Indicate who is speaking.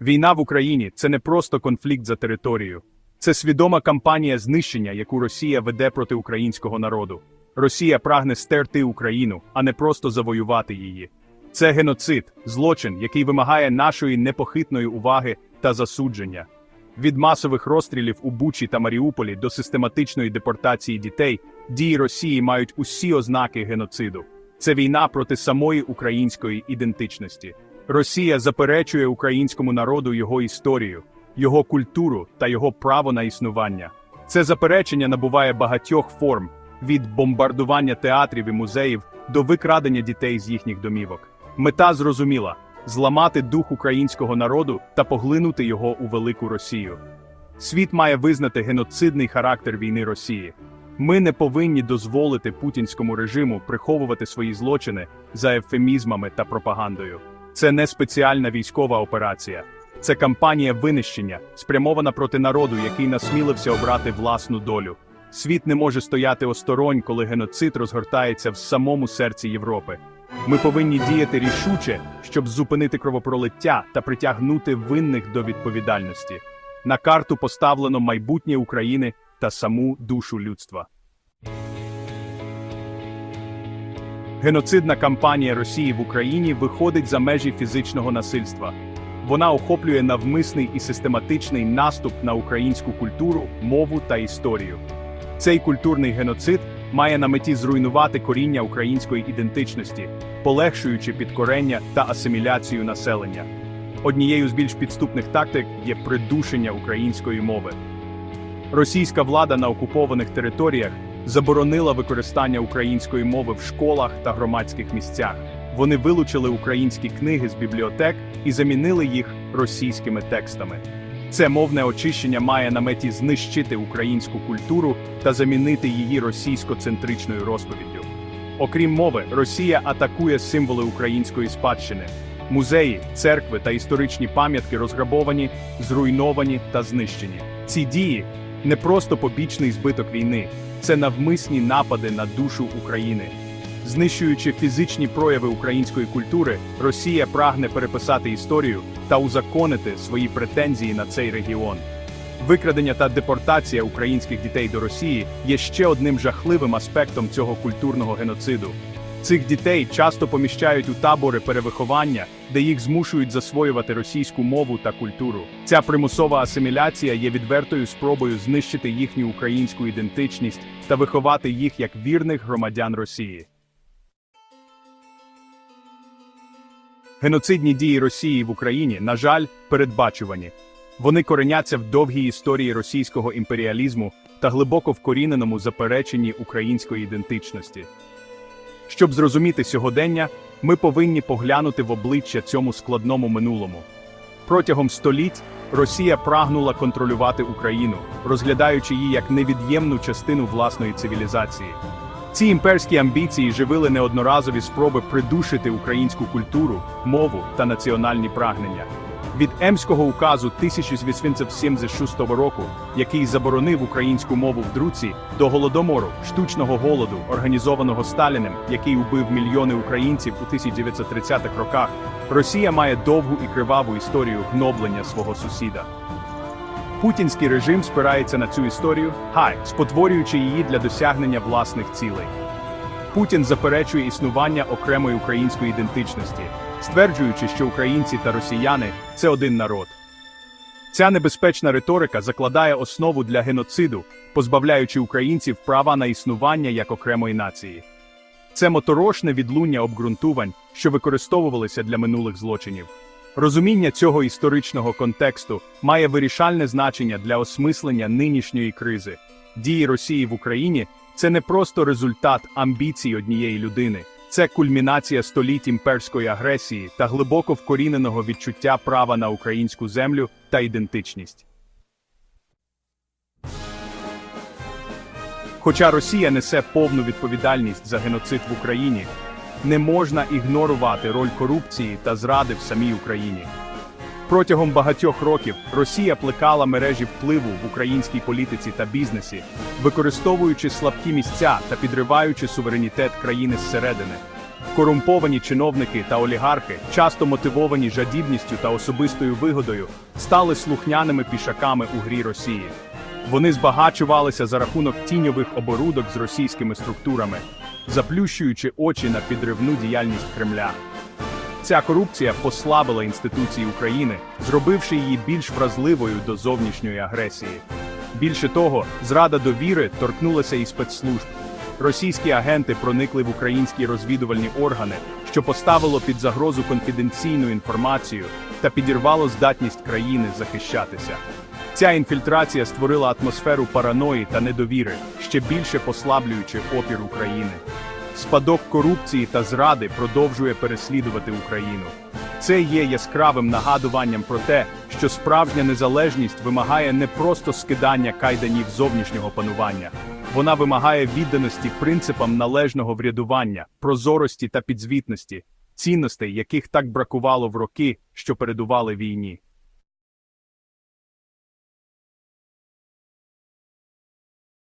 Speaker 1: Війна в Україні це не просто конфлікт за територію, це свідома кампанія знищення, яку Росія веде проти українського народу. Росія прагне стерти Україну, а не просто завоювати її. Це геноцид, злочин, який вимагає нашої непохитної уваги та засудження. Від масових розстрілів у Бучі та Маріуполі до систематичної депортації дітей дії Росії мають усі ознаки геноциду. Це війна проти самої української ідентичності. Росія заперечує українському народу його історію, його культуру та його право на існування. Це заперечення набуває багатьох форм від бомбардування театрів і музеїв до викрадення дітей з їхніх домівок. Мета зрозуміла зламати дух українського народу та поглинути його у велику Росію. Світ має визнати геноцидний характер війни Росії. Ми не повинні дозволити путінському режиму приховувати свої злочини за ефемізмами та пропагандою. Це не спеціальна військова операція, це кампанія винищення, спрямована проти народу, який насмілився обрати власну долю. Світ не може стояти осторонь, коли геноцид розгортається в самому серці Європи. Ми повинні діяти рішуче, щоб зупинити кровопролиття та притягнути винних до відповідальності. На карту поставлено майбутнє України та саму душу людства. Геноцидна кампанія Росії в Україні виходить за межі фізичного насильства. Вона охоплює навмисний і систематичний наступ на українську культуру, мову та історію. Цей культурний геноцид має на меті зруйнувати коріння української ідентичності, полегшуючи підкорення та асиміляцію населення. Однією з більш підступних тактик є придушення української мови. Російська влада на окупованих територіях заборонила використання української мови в школах та громадських місцях. Вони вилучили українські книги з бібліотек і замінили їх російськими текстами. Це мовне очищення має на меті знищити українську культуру та замінити її російсько-центричною розповіддю. Окрім мови, Росія атакує символи української спадщини. Музеї, церкви та історичні пам'ятки розграбовані, зруйновані та знищені. Ці дії не просто побічний збиток війни, це навмисні напади на душу України. Знищуючи фізичні прояви української культури, Росія прагне переписати історію та узаконити свої претензії на цей регіон. Викрадення та депортація українських дітей до Росії є ще одним жахливим аспектом цього культурного геноциду. Цих дітей часто поміщають у табори перевиховання, де їх змушують засвоювати російську мову та культуру. Ця примусова асиміляція є відвертою спробою знищити їхню українську ідентичність та виховати їх як вірних громадян Росії. Геноцидні дії Росії в Україні, на жаль, передбачувані. Вони кореняться в довгій історії російського імперіалізму та глибоко вкоріненому запереченні української ідентичності. Щоб зрозуміти сьогодення, ми повинні поглянути в обличчя цьому складному минулому. Протягом століть Росія прагнула контролювати Україну, розглядаючи її як невід'ємну частину власної цивілізації. Ці імперські амбіції живили неодноразові спроби придушити українську культуру, мову та національні прагнення. Від Емського указу 1876 року, який заборонив українську мову в друці, до голодомору, штучного голоду, організованого Сталіним, який убив мільйони українців у 1930-х роках, Росія має довгу і криваву історію гноблення свого сусіда. Путінський режим спирається на цю історію, хай спотворюючи її для досягнення власних цілей. Путін заперечує існування окремої української ідентичності, стверджуючи, що українці та росіяни це один народ. Ця небезпечна риторика закладає основу для геноциду, позбавляючи українців права на існування як окремої нації. Це моторошне відлуння обґрунтувань, що використовувалися для минулих злочинів. Розуміння цього історичного контексту має вирішальне значення для осмислення нинішньої кризи. Дії Росії в Україні це не просто результат амбіцій однієї людини, це кульмінація століть імперської агресії та глибоко вкоріненого відчуття права на українську землю та ідентичність. Хоча Росія несе повну відповідальність за геноцид в Україні, не можна ігнорувати роль корупції та зради в самій Україні. Протягом багатьох років Росія плекала мережі впливу в українській політиці та бізнесі, використовуючи слабкі місця та підриваючи суверенітет країни зсередини. Корумповані чиновники та олігархи, часто мотивовані жадібністю та особистою вигодою, стали слухняними пішаками у грі Росії. Вони збагачувалися за рахунок тіньових оборудок з російськими структурами, заплющуючи очі на підривну діяльність Кремля. Ця корупція послабила інституції України, зробивши її більш вразливою до зовнішньої агресії. Більше того, зрада довіри торкнулася і спецслужб. Російські агенти проникли в українські розвідувальні органи, що поставило під загрозу конфіденційну інформацію та підірвало здатність країни захищатися. Ця інфільтрація створила атмосферу параної та недовіри, ще більше послаблюючи опір України. Спадок корупції та зради продовжує переслідувати Україну. Це є яскравим нагадуванням про те, що справжня незалежність вимагає не просто скидання кайданів зовнішнього панування, вона вимагає відданості принципам належного врядування, прозорості та підзвітності, цінностей, яких так бракувало в роки, що передували війні.